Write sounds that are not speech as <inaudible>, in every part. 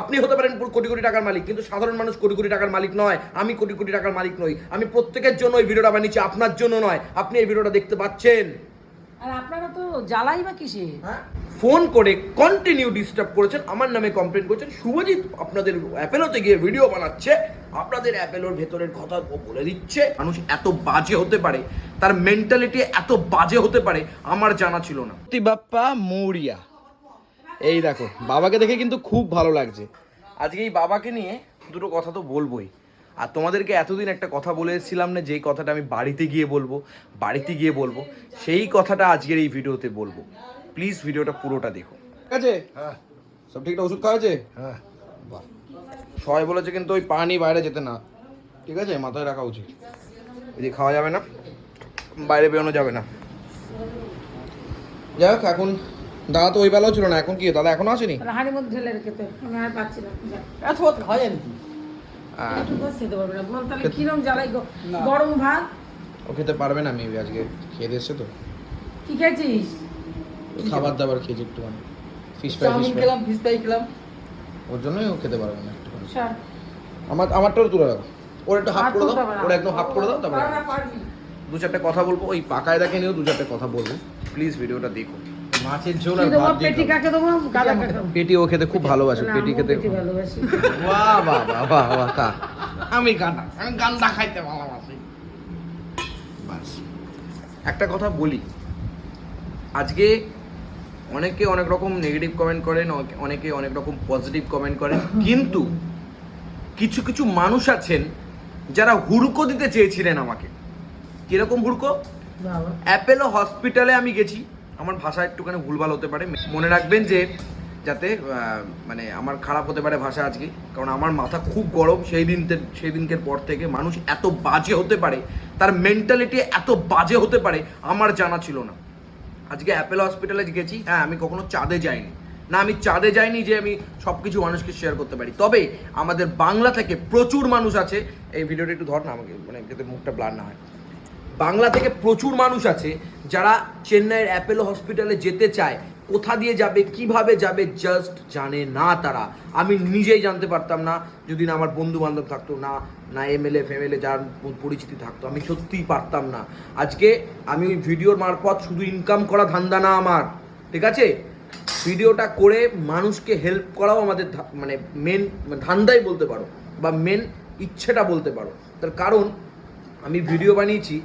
আপনি হতে পারেন পুরো কোটি কোটি টাকার মালিক কিন্তু সাধারণ মানুষ কোটি কোটি টাকার মালিক নয়। আমি কোটি কোটি টাকার মালিক নই। আমি প্রত্যেকের জন্য এই ভিডিওটা বানিয়েছি আপনার জন্য নয়। আপনি এই ভিডিওটা দেখতে পাচ্ছেন। আর আপনারা তো জ্বালাই বা কিসে? ফোন করে কন্টিনিউ ডিস্টার্ব করেছেন আমার নামে কমপ্লেন করেছেন। শুভজিৎ আপনাদের অ্যাপেলোতে গিয়ে ভিডিও বানাচ্ছে। আপনাদের অ্যাপেলোর ভেতরের কথা বলে দিচ্ছে। মানুষ এত বাজে হতে পারে তার মেন্টালিটি এত বাজে হতে পারে আমার জানা ছিল না। বাপ্পা মৌরিয়া। এই দেখো বাবাকে দেখে কিন্তু খুব ভালো লাগছে। আজকে এই বাবাকে নিয়ে দুটো কথা তো বলবোই। আর তোমাদেরকে এতদিন একটা কথা বলে এসেছিলাম না যেই কথাটা আমি বাড়িতে গিয়ে বলব বাড়িতে গিয়ে বলব সেই কথাটা আজকের এই ভিডিওতে বলব। প্লিজ ভিডিওটা পুরোটা দেখো। ঠিক আছে? হ্যাঁ। সব ঠিকঠাক ওষুধ খাওয়া হয়েছে? হ্যাঁ। বাহ। সবাই বলেছে কিন্তু ওই পানি বাইরে যেতে না। ঠিক আছে? মাথায় রাখা উচিত। এই যে খাওয়া যাবে না বাইরে বেরোনো যাবে না। যাই হোক এখন দাদা তো ওই বেলাও ছিল না এখন কি? দাদা এখনও আসেনি? হাড়ির মধ্যে ঢেলে রেখে আমি আর পাচ্ছি না। এত খাওয়া যায় আর খেতে পারবে না। বল তাহলে কিরম জ্বালাই গরম ভাত? ও খেতে পারবে না মেবি আজকে খেয়ে দিয়েছে তো। কি খেয়েছিস? খাবার দাবার খেয়েছে একটুখানি। ফিশ ফ্রাই ফিশ ফ্রাই খেলাম ফ্রাই খেলাম। ওর জন্যই ও খেতে পারবে না একটুখানি। আমার আমারটাও তুলে ওর একটু হাফ করে দাও ওর একদম হাফ করে দাও তারপরে। দু চারটে কথা বলব। ওই পাকায় দেখে নিয়েও দু চারটে কথা বলব। প্লিজ ভিডিওটা দেখো। মাছের ঝোল আর ভাত পেটি কাকে দেবো? গাদা কাকে পেটি ও খেতে খুব ভালোবাসে পেটি খেতে ভালোবাসি। <laughs> বাহ বাহ বাহ বাহ বাহ আমি গান্ডা আমি গান্ডা খাইতে ভালোবাসি। বাস। একটা কথা বলি। আজকে অনেকে অনেক রকম নেগেটিভ কমেন্ট করেন অনেকে অনেক রকম পজিটিভ কমেন্ট করেন কিন্তু কিছু কিছু মানুষ আছেন যারা হুড়কো দিতে চেয়েছিলেন আমাকে। কীরকম হুড়কো? অ্যাপেলো হসপিটালে আমি গেছি। আমার ভাষা একটুখানি ভুলভাল হতে পারে। মনে রাখবেন যে, যাতে মানে আমার খারাপ হতে পারে ভাষা আজকে, কারণ আমার মাথা খুব গরম, সেই দিন সেই দিনকের পর থেকে মানুষ এত বাজে হতে পারে, তার মেন্টালিটি এত বাজে হতে পারে, আমার জানা ছিল না। আজকে অ্যাপেলো হসপিটালে গেছি হ্যাঁ আমি কখনো চাঁদে যাইনি। না, আমি চাঁদে যাইনি যে আমি সব কিছু মানুষকে শেয়ার করতে পারি। তবে আমাদের বাংলা থেকে প্রচুর মানুষ আছে। এই ভিডিওটা একটু ধর না আমাকে মানে যাতে মুখটা ব্লার না হয়। বাংলা থেকে প্রচুর মানুষ আছে যারা চেন্নাইয়ের অ্যাপেলো হসপিটালে যেতে চায়, কোথা দিয়ে যাবে, কীভাবে যাবে জাস্ট জানে না তারা। আমি নিজেই জানতে পারতাম না যদি না আমার বন্ধু বান্ধব থাকতো, না না এমএলএ ফেমএলএ যার পরিচিতি থাকতো, আমি সত্যিই পারতাম না। আজকে আমি ওই ভিডিওর মারফত শুধু ইনকাম করা ধান্দা না আমার, ঠিক আছে? ভিডিওটা করে মানুষকে হেল্প করাও আমাদের মানে মেন ধান্দাই বলতে পারো, বা মেন ইচ্ছেটা বলতে পারো। তার কারণ আমি ভিডিও বানিয়েছি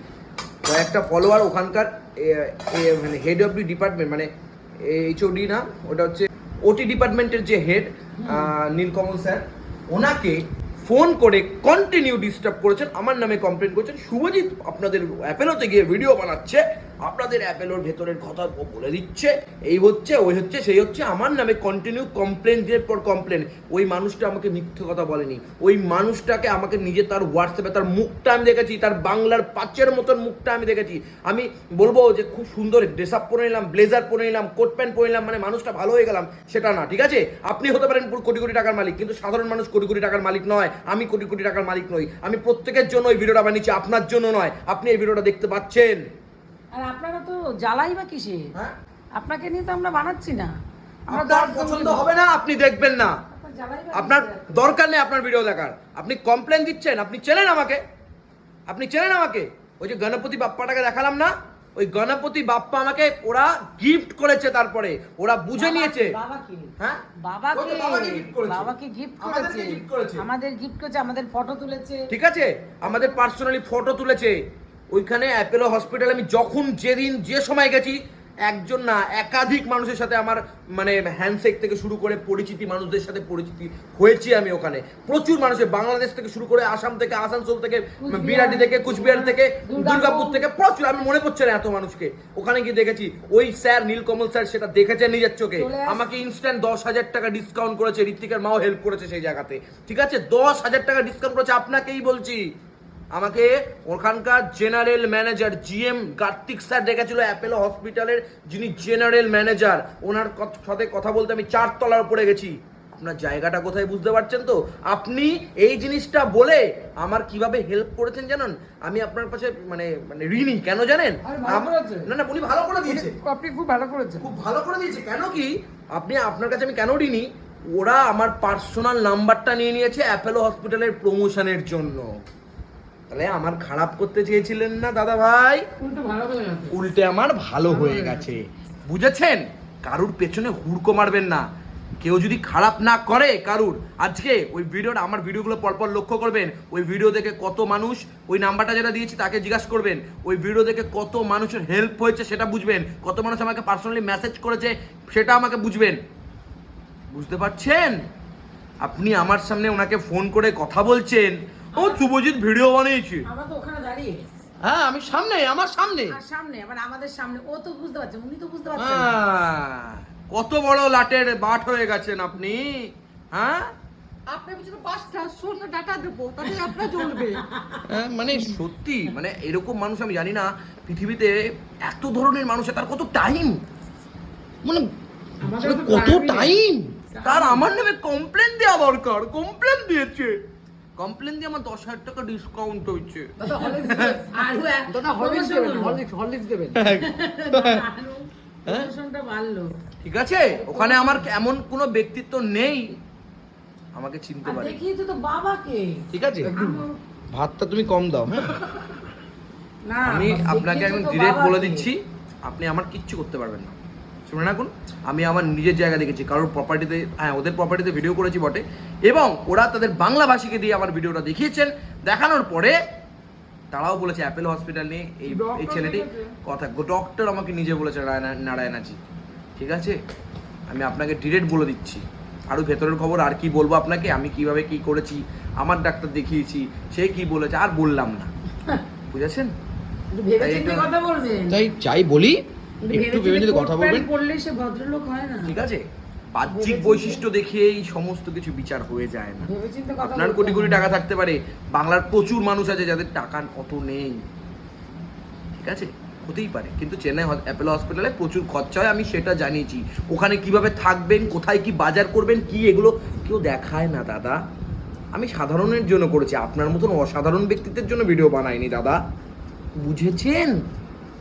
কয়েকটা ফলোয়ার ওখানকার মানে হেড অফ দি ডিপার্টমেন্ট মানে এইচওডি না, ওটা হচ্ছে ওটি ডিপার্টমেন্টের যে হেড নীলকমল স্যার, ওনাকে ফোন করে কন্টিনিউ ডিস্টার্ব করেছেন, আমার নামে কমপ্লেন করেছেন। শুভজিৎ আপনাদের অ্যাপেলোতে গিয়ে ভিডিও বানাচ্ছে। আপনাদের অ্যাপেলোর ভেতরের কথা বলে দিচ্ছে, এই হচ্ছে, ওই হচ্ছে, সেই হচ্ছে, আমার নামে কন্টিনিউ কমপ্লেন এর পর কমপ্লেন ওই মানুষটা আমাকে মিথ্যে কথা বলেনি। ওই মানুষটাকে আমাকে নিজে তার হোয়াটসঅ্যাপে তার মুখটা আমি দেখেছি, তার বাংলার পাঁচের মতন মুখটা আমি দেখেছি। আমি বলব যে খুব সুন্দর ড্রেস আপ পরে নিলাম ব্লেজার পরে নিলাম কোট প্যান্ট পরে নিলাম মানে মানুষটা ভালো হয়ে গেলাম, সেটা না, ঠিক আছে? আপনি হতে পারেন পুরো কোটি কোটি টাকার মালিক, কিন্তু সাধারণ মানুষ কোটি কোটি টাকার মালিক নয়। আমি কোটি কোটি টাকার মালিক নই। আমি প্রত্যেকের জন্য এই ভিডিওটা বানিয়েছি, আপনার জন্য নয়। আপনি এই ভিডিওটা দেখতে পাচ্ছেন। আর আপনারা তো জ্বালাই বা কিসে? হ্যাঁ? আপনাকে নিয়ে তো আমরা বানাচ্ছি না। আপনার পছন্দ হবে না আপনি দেখবেন না। আপনার? দরকার নেই আপনার ভিডিও দেখার। আপনি কমপ্লেন দিচ্ছেন আপনি চেনেন আমাকে? আপনি চেনেন আমাকে? ওই যে গণপতি বাপ্পাটাকে দেখালাম না? ওই গণপতি বাপ্পা আমাকে ওরা গিফট করেছে তারপরে। ওরা বুঝে নিয়েছে। হ্যাঁ? বাবাকে বাবাকে গিফট করেছে। আমাদের গিফট করেছে আমাদের ফটো তুলেছে। ঠিক আছে? আমাদের পার্সোনালি ফটো তুলেছে। ওইখানে অ্যাপেলো হসপিটাল আমি যখন যেদিন যে সময় গেছি একজন না একাধিক মানুষের সাথে আমার মানে হ্যান্ডশেক থেকে শুরু করে পরিচিতি মানুষদের সাথে পরিচিতি হয়েছি আমি ওখানে। প্রচুর মানুষের বাংলাদেশ থেকে শুরু করে আসাম থেকে আসানসোল থেকে কুচবিহার, বিরাটি থেকে কুচবিহার থেকে দুর্গাপুর। থেকে প্রচুর আমি মনে পড়ছে না এত মানুষকে। ওখানে গিয়ে দেখেছি ওই স্যার নীলকমল স্যার সেটা দেখেছেন নিজের চোখে আমাকে ইনস্ট্যান্ট দশ হাজার টাকা ডিসকাউন্ট করেছে ঋত্বিকের মাও হেল্প করেছে সেই জায়গাতে। ঠিক আছে? দশ হাজার টাকা ডিসকাউন্ট করেছে আপনাকেই বলছি। আমাকে ওখানকার general manager GM Kartik sir ডেকেছিল অ্যাপেলো হসপিটালের যিনি জেনারেল ম্যানেজার ওনার সাথে কথা বলতে আমি চার তলার উপরে গেছি। আপনার জায়গাটা কোথায় বুঝতে পারছেন তো? আপনি এই জিনিসটা বলে আমার কীভাবে হেল্প করেছেন জানেন? আমি আপনার কাছে মানে মানে ঋণী কেন জানেন। না না উনি ভালো করে দিয়েছে। আপনি খুব ভালো করেছেন। খুব ভালো করে দিয়েছে। কেন কি? আপনি আপনার কাছে আমি কেন ঋণী? ওরা আমার পার্সোনাল নাম্বারটা নিয়ে নিয়েছে অ্যাপেলো হসপিটালের প্রমোশনের জন্য। তাহলে আমার খারাপ করতে চেয়েছিলেন না দাদা ভাই? উল্টো আমার ভালো হয়ে গেছে। বুঝেছেন? কারুর পেছনে হুড়কো মারবেন না। কেউ যদি খারাপ না করে কারুর আজকে ওই ভিডিওটা আমার ভিডিওগুলো পরপর লক্ষ্য করবেন। ওই ভিডিও দেখে কত মানুষ ওই নাম্বারটা যেটা দিয়েছি তাকে জিজ্ঞাসা করবেন। ওই ভিডিও দেখে কত মানুষের হেল্প হয়েছে সেটা বুঝবেন। কত মানুষ আমাকে পার্সোনালি মেসেজ করেছে সেটা আমাকে বুঝবেন। বুঝতে পারছেন? আপনি আমার সামনে ওনাকে ফোন করে কথা বলছেন। ও শুভজিৎ ভিডিও বানিয়েছি। আমরা তো ওখানে দাঁড়িয়ে হ্যাঁ আমি সামনে আমার সামনে। আর সামনে আবার আমাদের সামনে ও তো বুঝতে পারছে উনি তো বুঝতে পারছেন না। কত বড় লাটের বাট হয়ে গেছেন আপনি হ্যাঁ? আপনার পিছনে পাঁচটা শূন্য ডাটা দেবো তাহলে আপনার চলবে হ্যাঁ, মানে সত্যি মানে এরকম মানুষ আমি জানি না পৃথিবীতে এত ধরনের মানুষ তার কত টাইম মানে আমাদের তো কত নেই। টাইম তার আমার নামে কমপ্লেন দেওয়া দরকার কমপ্লেন দিয়েছে। কমপ্লেন দিয়ে আমার দশ হাজার টাকা ডিসকাউন্ট হয়েছে। দাদা হরলিক্স দেবেন। হরলিক্স। হরলিক্স দেবেন। <laughs> promotion-টা বাড়লো। ঠিক আছে? ওখানে আমার এমন কোনো ব্যক্তিত্ব নেই। আমাকে চিনতে পারে। দেখিয়েছে তো বাবাকে। ঠিক আছে? ভাতটা তুমি কম দাও হ্যাঁ? না আমি আপনাকে আমি ডিরেক্ট বলে দিচ্ছি আপনি আমার কিচ্ছু করতে পারবেন না। শুনে রাখুন আমি আমার নিজের জায়গা দেখেছি কারোর প্রপার্টিতে হ্যাঁ ওদের প্রপার্টিতে ভিডিও করেছি বটে এবং ওরা তাদের বাংলা ভাষীকে দিয়ে আমার ভিডিওটা দেখিয়েছেন। দেখানোর পরে তারাও বলেছে অ্যাপেল হসপিটাল নিয়ে এই এই ছেলেটি কথা ডক্টর আমাকে নিজে বলেছে নারায়ণাজি ঠিক আছে? আমি আপনাকে ডিরেক্ট বলে দিচ্ছি। আরও ভেতরের খবর আর কি বলব আপনাকে? আমি কীভাবে কি করেছি? আমার ডাক্তার দেখিয়েছি সে কি বলেছে? আর বললাম না। <laughs> বুঝেছেন? তাই চিন্তে এটা- কথা বলবেন। তাই যাই বলি একটু একটু ভেবে যদি কথা বলবেন? সে ভদ্রলোক হয় না? ঠিক আছে। বাহ্যিক বৈশিষ্ট্য দেখিয়েই সমস্ত কিছু বিচার হয়ে যায় না। আপনার কোটি কোটি টাকা থাকতে পারে। বাংলার প্রচুর মানুষ আছে যাদের টাকা অত নেই। ঠিক আছে? হতেই পারে। কিন্তু চেন্নাই অ্যাপেলো হসপিটালে প্রচুর খরচা হয়। আমি সেটা জানিয়েছি। ওখানে কীভাবে থাকবেন কোথায় কি বাজার করবেন কি এগুলো কেউ দেখায় না দাদা। আমি সাধারণের জন্য করেছি। আপনার মতন অসাধারণ ব্যক্তিত্বের জন্য ভিডিও বানাইনি দাদা। বুঝেছেন?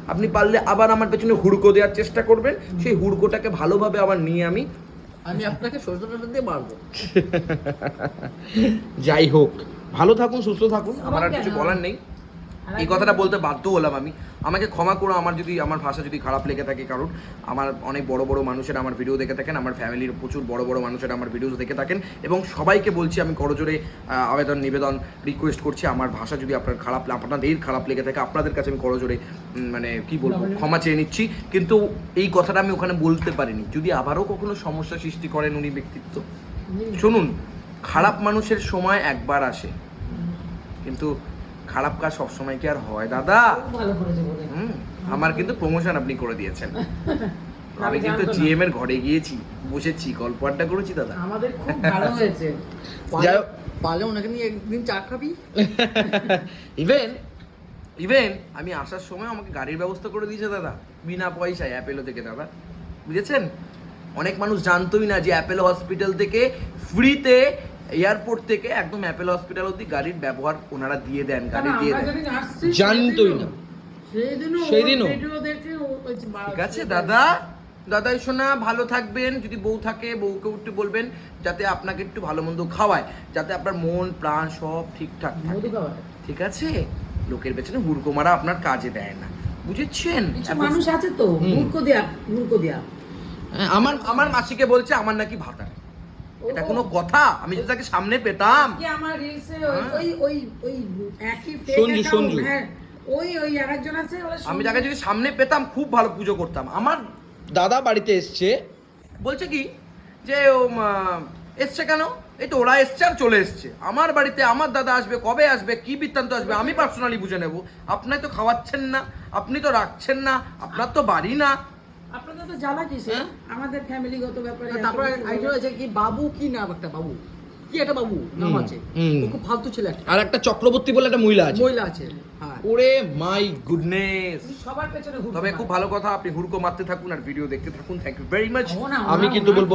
আপনি পারলে আবার আমার পেছনে হুড়কো দেওয়ার চেষ্টা করবেন। সেই হুড়কোটাকে ভালোভাবে আবার নিয়ে আমি আমি আপনাকে সরষে দিয়ে মারবো। <laughs> যাই হোক। ভালো থাকুন সুস্থ থাকুন। আমার আর কিছু বলার নেই। এই কথাটা বলতে বাধ্য হলাম আমি। আমাকে ক্ষমা করো আমার যদি আমার ভাষা যদি খারাপ লেগে থাকে কারণ আমার অনেক বড় বড় মানুষেরা আমার ভিডিও দেখে থাকেন আমার ফ্যামিলির প্রচুর বড় বড় মানুষেরা আমার ভিডিও দেখে থাকেন এবং সবাইকে বলছি আমি করজোরে আবেদন নিবেদন রিকোয়েস্ট করছি আমার ভাষা যদি আপনার খারাপ আপনাদের খারাপ লেগে থাকে আপনাদের কাছে আমি করজোরে মানে কি বলব ক্ষমা চেয়ে নিচ্ছি। কিন্তু এই কথাটা আমি ওখানে বলতে পারিনি। যদি আবারও কখনো সমস্যা সৃষ্টি করেন উনি ব্যক্তিত্ব। শুনুন খারাপ মানুষের সময় একবার আসে। কিন্তু খারাপ কাজ সবসময় কি আর হয় দাদা? ভালো করেছে হুম, আমার কিন্তু প্রমোশন আপনি করে দিয়েছেন। <laughs> আমি কিন্তু। জিএম এর ঘরে গিয়েছি বসেছি গল্প আড্ডা করেছি দাদা। আমাদের খুব ভালো হয়েছে। <laughs> যাই হোক। পালে ওনাকে নিয়ে একদিন চা খাবি? <laughs> ইভেন ইভেন আমি আসার সময় আমাকে গাড়ির ব্যবস্থা করে দিয়েছে দাদা। বিনা পয়সায় অ্যাপেলো থেকে দাদা। বুঝেছেন? অনেক মানুষ জানতোই না যে অ্যাপেলো হসপিটাল থেকে ফ্রিতে এয়ারপোর্ট থেকে একদম অ্যাপেল হসপিটাল অব্দি গাড়ির ব্যবহার ওনারা দিয়ে দেন গাড়ি দিয়ে দেন। জানতোই না। "বাবা, ঠিক আছে দাদা। দাদাই শোনা ভালো থাকবেন। যদি বউ থাকে বউকে একটু বলবেন যাতে আপনাকে একটু ভালো মন্দ খাওয়ায় যাতে আপনার মন প্রাণ সব ঠিকঠাক থাকে। ঠিক আছে? লোকের পেছনে হুড়কো মারা আপনার কাজে দেয় না। বুঝেছেন? মানুষ আছে তো। মূর্খ দেয়া মূর্খ দেয়া। হ্যাঁ, আমার আমার মাসিকে বলছে আমার নাকি ভাতা। এটা কোনো কথা? আমি যদি তাকে সামনে পেতাম। কি আমার রিলসে হ্যাঁ। ওই ওই ওই একই সঞ্জু, সঞ্জু। হ্যাঁ। ওই ওই আরেকজন আছে আমি তাকে যদি সামনে পেতাম খুব ভালো পুজো করতাম। আমার দাদা বাড়িতে এসছে বলছে কি যে ও, এসছে কেন? এই তো ওরা এসছে আর চলে এসছে। আমার বাড়িতে আমার দাদা আসবে কবে আসবে কি বৃত্তান্ত আসবে আমি পার্সোনালি বুঝে নেব। আপনি তো খাওয়াচ্ছেন না আপনি তো রাখছেন না আপনার তো বাড়ি না। আপনাদের তো জানা কি হ্যাঁ? আমাদের ফ্যামিলিগত ব্যাপারে তারপরে আইডিয়া আছে কি বাবু কি নাম একটা বাবু? কি একটা বাবু? নাম আছে। ও খুব ফালতু ছেলে একটা। আর একটা চক্রবর্তী বলে একটা মহিলা আছে। মহিলা আছে। হ্যাঁ। ওরে মাই গুডনেস। সবার পেছনে তবে খুব ভালো কথা আপনি হুড়কো মারতে থাকুন আর ভিডিও দেখতে থাকুন। থ্যাংক ইউ ভেরি মাচ আমি কিন্তু বলব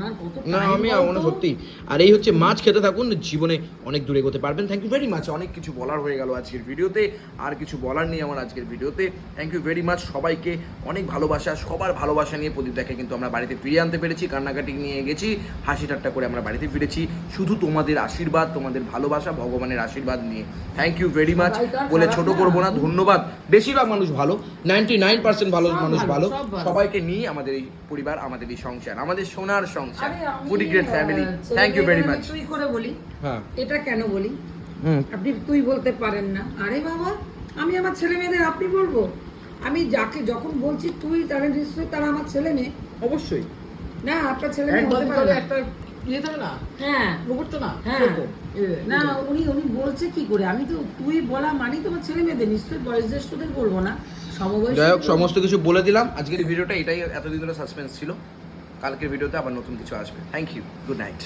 না আমি? মানে সত্যি। আর এই হচ্ছে মাছ খেতে থাকুন জীবনে অনেক দূরে এগোতে পারবেন। থ্যাংক ইউ ভেরি মাচ অনেক কিছু বলার হয়ে গেল আজকের ভিডিওতে। আর কিছু বলার নেই আমার আজকের ভিডিওতে। থ্যাংক ইউ ভেরি মাচ সবাইকে। অনেক ভালোবাসা সবার ভালোবাসা নিয়ে প্রদীপ দেখে কিন্তু আমরা বাড়িতে ফিরিয়ে আনতে পেরেছি কান্নাকাটি নিয়ে গেছি হাসি ঠাট্টা করে আমরা বাড়িতে ফিরেছি। শুধু তোমাদের আশীর্বাদ তোমাদের ভালোবাসা ভগবানের আশীর্বাদ নিয়ে। থ্যাংক ইউ ভেরি মাচ বলে ছোট করব না ধন্যবাদ। বেশিরভাগ মানুষ ভালো নাইনটি নাইন পার্সেন্ট ভালো মানুষ ভালো। সবাইকে নিয়ে আমাদের এই পরিবার আমাদের এই সংসার আমাদের সোনার সংসার। আরে foodie great family thank you very much তুই করে বলি হ্যাঁ। এটা কেন বলি? আপনি তুই বলতে পারেন না। আরে বাবা আমি আমার ছেলে মেয়েদের আপনি বলব? আমি যাকে যখন বলছি তুই তাহলে নিশ্চয়ই তারা আমার ছেলে মেয়ে অবশ্যই। না আপনার ছেলে মেয়ে হতে পারে একটা ইয়ে থাকে না হ্যাঁ। রোবট তো না হ্যাঁ। না উনি উনি বলছে কি করে? আমি তো তুই বলা মানি তোমার ছেলে মেয়েদের নিশ্চয়ই বয়স জ্যেষ্ঠদের বলব না। সমবয়সী যাই হোক সমস্ত কিছু বলে দিলাম। আজকের ভিডিওটা এটাই এতদিন ধরে সাসপেন্স ছিল। কালকের ভিডিওতে আবার নতুন কিছু আসবে। Thank you good night